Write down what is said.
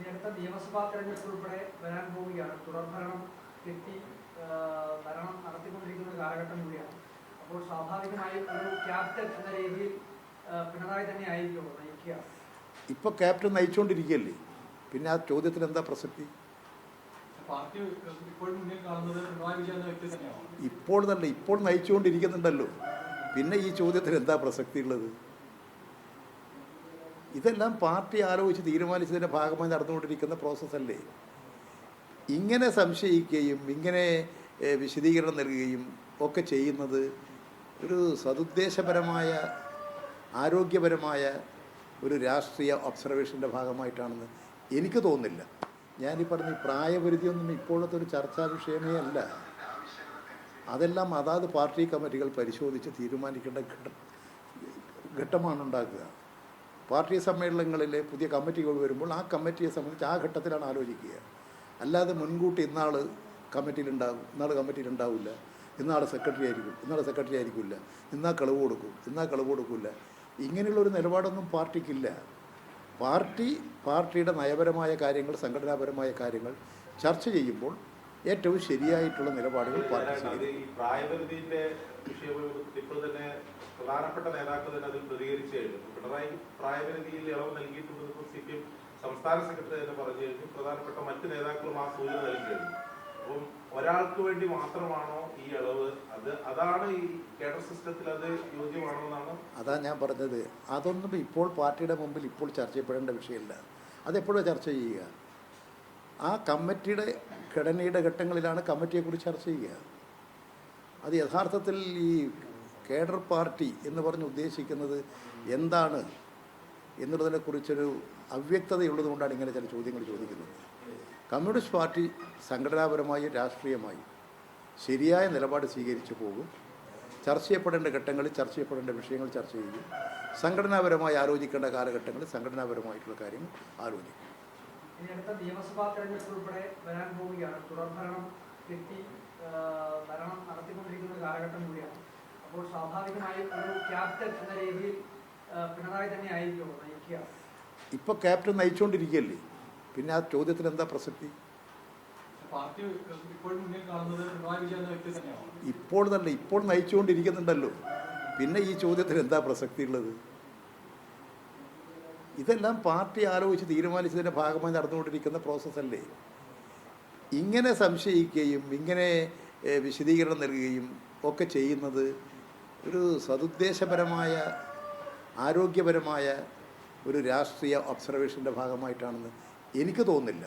ഇനി അടുത്ത നിയമസഭാ തെരഞ്ഞെടുപ്പ് ഉൾപ്പെടെ വരാൻ പോവുകയാണ്. തുടർഭരണം കിട്ടി ഭരണം നടത്തിക്കൊണ്ടിരിക്കുന്ന കാലഘട്ടം കൂടിയാണ്. അപ്പോൾ സ്വാഭാവികമായും ഒരു ക്യാപ്റ്റൻ എന്ന രീതിയിൽ പിണറായി തന്നെ ആയിരിക്കും നയിക്കുക? ഇപ്പോൾ ക്യാപ്റ്റൻ നയിച്ചുകൊണ്ടിരിക്കുകയല്ലേ പിന്നെ ആ ചോദ്യത്തിന് എന്താ പ്രസക്തി? ഇപ്പോൾ തന്നെ ഇപ്പോൾ നയിച്ചുകൊണ്ടിരിക്കുന്നുണ്ടല്ലോ. പിന്നെ ഈ ചോദ്യത്തിന് എന്താ പ്രസക്തി ഉള്ളത് ഇതെല്ലാം പാർട്ടി ആലോചിച്ച് തീരുമാനിച്ചതിന്റെ ഭാഗമായി നടന്നുകൊണ്ടിരിക്കുന്ന പ്രോസസ്സല്ലേ ഇങ്ങനെ സംശയിക്കുകയും ഇങ്ങനെ വിശദീകരണം നൽകുകയും ഒക്കെ ചെയ്യുന്നത് ഒരു സതുദ്ദേശപരമായ ആരോഗ്യപരമായ ഒരു രാഷ്ട്രീയ ഒബ്സർവേഷന്റെ ഭാഗമായിട്ടാണെന്ന് എനിക്ക് തോന്നുന്നില്ല. ഞാനീ പറഞ്ഞ പ്രായപരിധിയൊന്നും ഇപ്പോഴത്തെ ഒരു ചർച്ചാ വിഷയമേ അല്ല. അതെല്ലാം അതാത് പാർട്ടി കമ്മിറ്റികൾ പരിശോധിച്ച് തീരുമാനിക്കേണ്ട ഘട്ടം ഘട്ടമാണ് ഉണ്ടാക്കുക പാർട്ടി സമ്മേളനങ്ങളിൽ പുതിയ കമ്മിറ്റികൾ വരുമ്പോൾ ആ കമ്മിറ്റിയെ സംബന്ധിച്ച് ആ ഘട്ടത്തിലാണ് ആലോചിക്കുക. അല്ലാതെ മുൻകൂട്ടി ഇന്നാൾ കമ്മിറ്റിയിലുണ്ടാകും ഇന്നാൾ കമ്മിറ്റിയിലുണ്ടാവില്ല. ഇന്നാൾ സെക്രട്ടറി ആയിരിക്കും ഇന്നാൾ സെക്രട്ടറി ആയിരിക്കില്ല. ഇന്നാ കളവ് കൊടുക്കും ഇന്നാ കളവ് കൊടുക്കില്ല. ഇങ്ങനെയുള്ള ഒരു നിലപാടൊന്നും പാർട്ടിക്കില്ല. പാർട്ടി പാർട്ടിയുടെ നയപരമായ കാര്യങ്ങൾ സംഘടനാപരമായ കാര്യങ്ങൾ ചർച്ച ചെയ്യുമ്പോൾ ഏറ്റവും ശരിയായിട്ടുള്ള നിലപാടുകൾ പാർട്ടി തന്നെ പ്രധാനപ്പെട്ട നേതാക്കൾ തന്നെ അതിൽ പ്രതികരിച്ചു കഴിഞ്ഞു. പിണറായി പ്രായപരിധിയിൽ ഇളവ് നൽകിയിട്ടുണ്ടെന്ന് സി പി എം സംസ്ഥാന സെക്രട്ടറി തന്നെ പറഞ്ഞു കഴിഞ്ഞു. പ്രധാനപ്പെട്ട മറ്റ് നേതാക്കളും ആ സൂചന നൽകി കഴിഞ്ഞു അപ്പം ഒരാൾക്ക് വേണ്ടി മാത്രമാണോ ഈ ഇളവ്? അത് അതാണ് ഈ കേഡർ സിസ്റ്റത്തിൽ അത് യോജ്യമാണോ എന്നാണ് അതാ ഞാൻ പറഞ്ഞത്. അതൊന്നും ഇപ്പോൾ പാർട്ടിയുടെ മുമ്പിൽ ഇപ്പോൾ ചർച്ച ചെയ്യപ്പെടേണ്ട വിഷയമില്ല. അതെപ്പോഴും ചർച്ച ചെയ്യുക? ആ കമ്മിറ്റിയുടെ ഘടനയുടെ ഘട്ടങ്ങളിലാണ് കമ്മിറ്റിയെക്കുറിച്ച് ചർച്ച ചെയ്യുക. അത് യഥാർത്ഥത്തിൽ ഈ കേഡർ പാർട്ടി എന്ന് പറഞ്ഞ് ഉദ്ദേശിക്കുന്നത് എന്താണ് എന്നുള്ളതിനെക്കുറിച്ചൊരു അവ്യക്തതയുള്ളത് കൊണ്ടാണ് ഇങ്ങനെ ചില ചോദ്യങ്ങൾ ചോദിക്കുന്നത്. കമ്മ്യൂണിസ്റ്റ് പാർട്ടി സംഘടനാപരമായി രാഷ്ട്രീയമായി ശരിയായ നിലപാട് സ്വീകരിച്ചു പോകും. ചർച്ച ചെയ്യപ്പെടേണ്ട ഘട്ടങ്ങളിൽ ചർച്ച ചെയ്യപ്പെടേണ്ട വിഷയങ്ങൾ ചർച്ച ചെയ്യും. സംഘടനാപരമായി ആലോചിക്കേണ്ട കാലഘട്ടങ്ങളിൽ സംഘടനാപരമായിട്ടുള്ള കാര്യങ്ങൾ ആലോചിക്കും. ഉൾപ്പെടെ തുടർഭരണം ഭരണം നടത്തിക്കൊണ്ടിരിക്കുന്ന കാലഘട്ടം കൂടിയാണ്. അപ്പോൾ സ്വാഭാവികമായി ഒരു ക്യാപ്റ്റൻ എന്ന രീതിയിൽ പിണറായി തന്നെ ആയിരിക്കുമോ നയിക്കുക? ഇപ്പോൾ ക്യാപ്റ്റൻ നയിച്ചുകൊണ്ടിരിക്കുകയല്ലേ പിന്നെ ആ ചോദ്യത്തിന് എന്താ പ്രസക്തി? ഇപ്പോൾ തന്നെ ഇപ്പോൾ നയിച്ചുകൊണ്ടിരിക്കുന്നുണ്ടല്ലോ. പിന്നെ ഈ ചോദ്യത്തിന് എന്താ പ്രസക്തി ഉള്ളത്? ഇതെല്ലാം പാർട്ടി ആലോചിച്ച് തീരുമാനിച്ചതിന്റെ ഭാഗമായി നടന്നുകൊണ്ടിരിക്കുന്ന പ്രോസസ്സല്ലേ ഇങ്ങനെ സംശയിക്കുകയും ഇങ്ങനെ വിശദീകരണം നൽകുകയും ഒക്കെ ചെയ്യുന്നത് ഒരു സതുദ്ദേശപരമായ ആരോഗ്യപരമായ ഒരു രാഷ്ട്രീയ ഒബ്സർവേഷന്റെ ഭാഗമായിട്ടാണെന്ന് എനിക്ക് തോന്നുന്നില്ല.